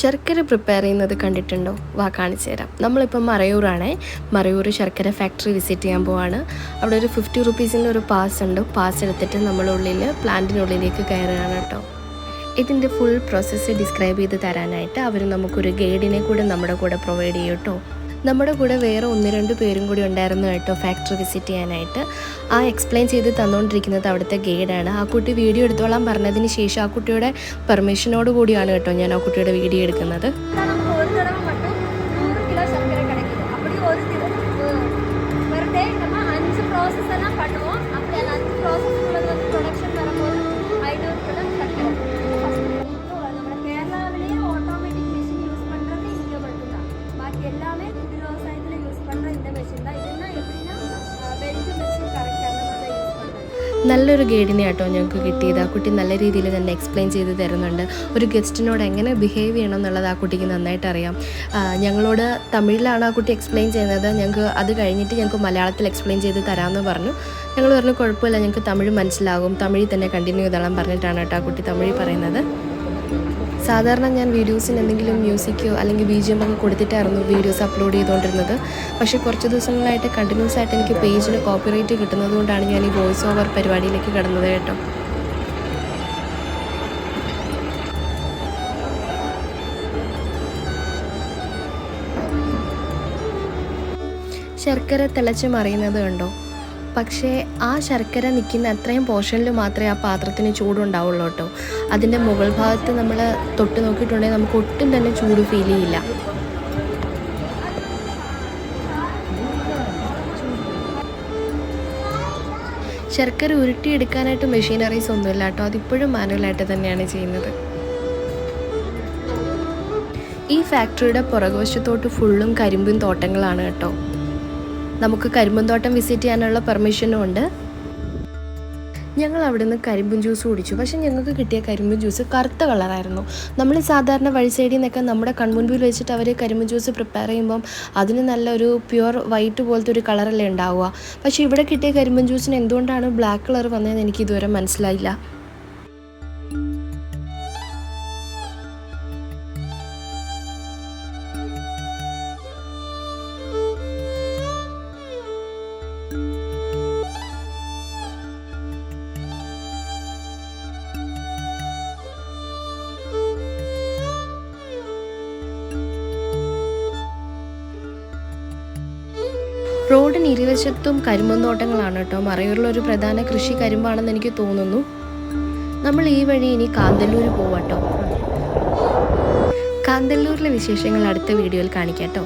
ശർക്കര പ്രിപ്പയർ ചെയ്യുന്നത് കണ്ടിട്ടുണ്ടോ? വാ കാണിച്ചു തരാം. നമ്മളിപ്പോൾ മറയൂറാണേ മറയൂർ ശർക്കര ഫാക്ടറി വിസിറ്റ് ചെയ്യാൻ പോവാണ്. അവിടെ ഒരു ഫിഫ്റ്റി റുപ്പീസിന്റെ ഒരു പാസ് ഉണ്ട്. പാസ് എടുത്തിട്ട് നമ്മളുള്ളിൽ പ്ലാന്റിനുള്ളിലേക്ക് കയറുകയാണ് കേട്ടോ. ഇതിന്റെ ഫുൾ പ്രോസസ്സ് ഡിസ്ക്രൈബ് ചെയ്ത് തരാനായിട്ട് അവർ നമുക്കൊരു ഗൈഡിനെ കൂടെ നമ്മുടെ കൂടെ പ്രൊവൈഡ് ചെയ്യും കേട്ടോ. നമ്മുടെ കൂടെ വേറെ ഒന്ന് രണ്ട് പേരും കൂടി ഉണ്ടായിരുന്നു കേട്ടോ ഫാക്ടറി വിസിറ്റ് ചെയ്യാനായിട്ട് ആ എക്സ്പ്ലെയിൻ ചെയ്ത് തന്നുകൊണ്ടിരിക്കുന്നത് അവിടുത്തെ ഗൈഡാണ് ആ കുട്ടി വീഡിയോ എടുത്തോളാൻ പറഞ്ഞതിന് ശേഷം ആ കുട്ടിയുടെ പെർമിഷനോട് കൂടിയാണ് കേട്ടോ ഞാൻ ആ കുട്ടിയുടെ വീഡിയോ എടുക്കുന്നത് தான் நமக்கு ஒரு தடவை மட்டும் நூறு கிலோ சர்க்கரை கிடைக்குது அப்படி ஒரு பெர் டே நம்ம அஞ்சு ப்ராசஸ் எல்லாம் பண்ணுவோம் அப்படி அந்த அஞ்சு ப்ராசஸ் നല്ലൊരു ഗൈഡിനെ ആട്ടോ ഞങ്ങൾക്ക് കിട്ടിയത്. ആ കുട്ടി നല്ല രീതിയിൽ തന്നെ എക്സ്പ്ലെയിൻ ചെയ്ത് തരുന്നുണ്ട്. ഒരു ഗസ്റ്റിനോട് എങ്ങനെ ബിഹേവ് ചെയ്യണം എന്നുള്ളത് ആ കുട്ടിക്ക് നന്നായിട്ട് അറിയാം. ഞങ്ങളോട് തമിഴിലാണ് ആ കുട്ടി എക്സ്പ്ലെയിൻ ചെയ്യുന്നത്. ഞങ്ങൾക്ക് അത് കഴിഞ്ഞിട്ട് ഞങ്ങൾക്ക് മലയാളത്തിൽ എക്സ്പ്ലെയിൻ ചെയ്ത് തരാമെന്ന് പറഞ്ഞു. ഞങ്ങൾ പറഞ്ഞു കുഴപ്പമില്ല ഞങ്ങൾക്ക് തമിഴ് മനസ്സിലാകും. തമിഴിൽ തന്നെ കണ്ടിന്യൂ ചെയ്തോളാം പറഞ്ഞിട്ടാണ് കേട്ടോ ആ കുട്ടി തമിഴിൽ പറയുന്നത്. സാധാരണ ഞാൻ വീഡിയോസിന് എന്തെങ്കിലും മ്യൂസിക്കോ അല്ലെങ്കിൽ ബി ജി എം ഒക്കെ കൊടുത്തിട്ടായിരുന്നു വീഡിയോസ് അപ്ലോഡ് ചെയ്തുകൊണ്ടിരുന്നത്. പക്ഷേ കുറച്ച് ദിവസങ്ങളായിട്ട് കണ്ടിന്യൂസ് ആയിട്ട് എനിക്ക് പേജിന് കോപ്പിറൈറ്റ് കിട്ടുന്നത് കൊണ്ടാണ് ഞാൻ ഈ വോയിസ് ഓവർ പരിപാടിയിലേക്ക് കടന്നത് കേട്ടോ. ശർക്കര തിളച്ച് മറിയുന്നത് കണ്ടോ? പക്ഷേ ആ ശർക്കര നിൽക്കുന്ന അത്രയും പോർഷനിൽ മാത്രമേ ആ പാത്രത്തിന് ചൂടുണ്ടാവുള്ളൂ കേട്ടോ. അതിന്റെ മുകൾ ഭാഗത്ത് നമ്മൾ തൊട്ട് നോക്കിയിട്ടുണ്ടെങ്കിൽ നമുക്ക് ഒട്ടും തന്നെ ചൂട് ഫീൽ ചെയ്യില്ല. ശർക്കര ഉരുട്ടിയെടുക്കാനായിട്ട് മെഷീനറീസ് ഒന്നുമില്ല കേട്ടോ. അതിപ്പോഴും മാനുവലായിട്ട് തന്നെയാണ് ചെയ്യുന്നത്. ഈ ഫാക്ടറിയുടെ പുറകുവശത്തോട്ട് ഫുള്ളും കരിമ്പും തോട്ടങ്ങളാണ് കേട്ടോ. നമുക്ക് കരിമ്പന്തോട്ടം വിസിറ്റ് ചെയ്യാനുള്ള പെർമിഷനും ഉണ്ട്. ഞങ്ങൾ അവിടുന്ന് കരിമ്പും ജ്യൂസ് കുടിച്ചു. പക്ഷെ ഞങ്ങൾക്ക് കിട്ടിയ കരിമ്പും ജ്യൂസ് കറുത്ത കളറായിരുന്നു നമ്മൾ സാധാരണ വഴി സൈഡിൽ നിന്നൊക്കെ നമ്മുടെ കൺമുൻപിൽ വെച്ചിട്ട് അവർ കരിമ്പും ജ്യൂസ് പ്രിപ്പയർ ചെയ്യുമ്പം അതിന് നല്ലൊരു പ്യുവർ വൈറ്റ് പോലത്തെ ഒരു കളറല്ലേ ഉണ്ടാവുക. പക്ഷേ ഇവിടെ കിട്ടിയ കരിമ്പും ജ്യൂസിന് എന്തുകൊണ്ടാണ് ബ്ലാക്ക് കളർ വന്നതെന്ന് എനിക്ക് ഇതുവരെ മനസ്സിലായില്ല. റോഡിന് ഇരുവശത്തും കരിമ്പന്തോട്ടങ്ങളാണ് കേട്ടോ. മറയൂരിലൊരു പ്രധാന കൃഷി കരിമ്പാണെന്ന് എനിക്ക് തോന്നുന്നു. നമ്മൾ ഈ വഴി ഇനി കാന്തല്ലൂർ പോവാട്ടോ. കാന്തല്ലൂരിലെ വിശേഷങ്ങൾ അടുത്ത വീഡിയോയിൽ കാണിക്കാം കേട്ടോ.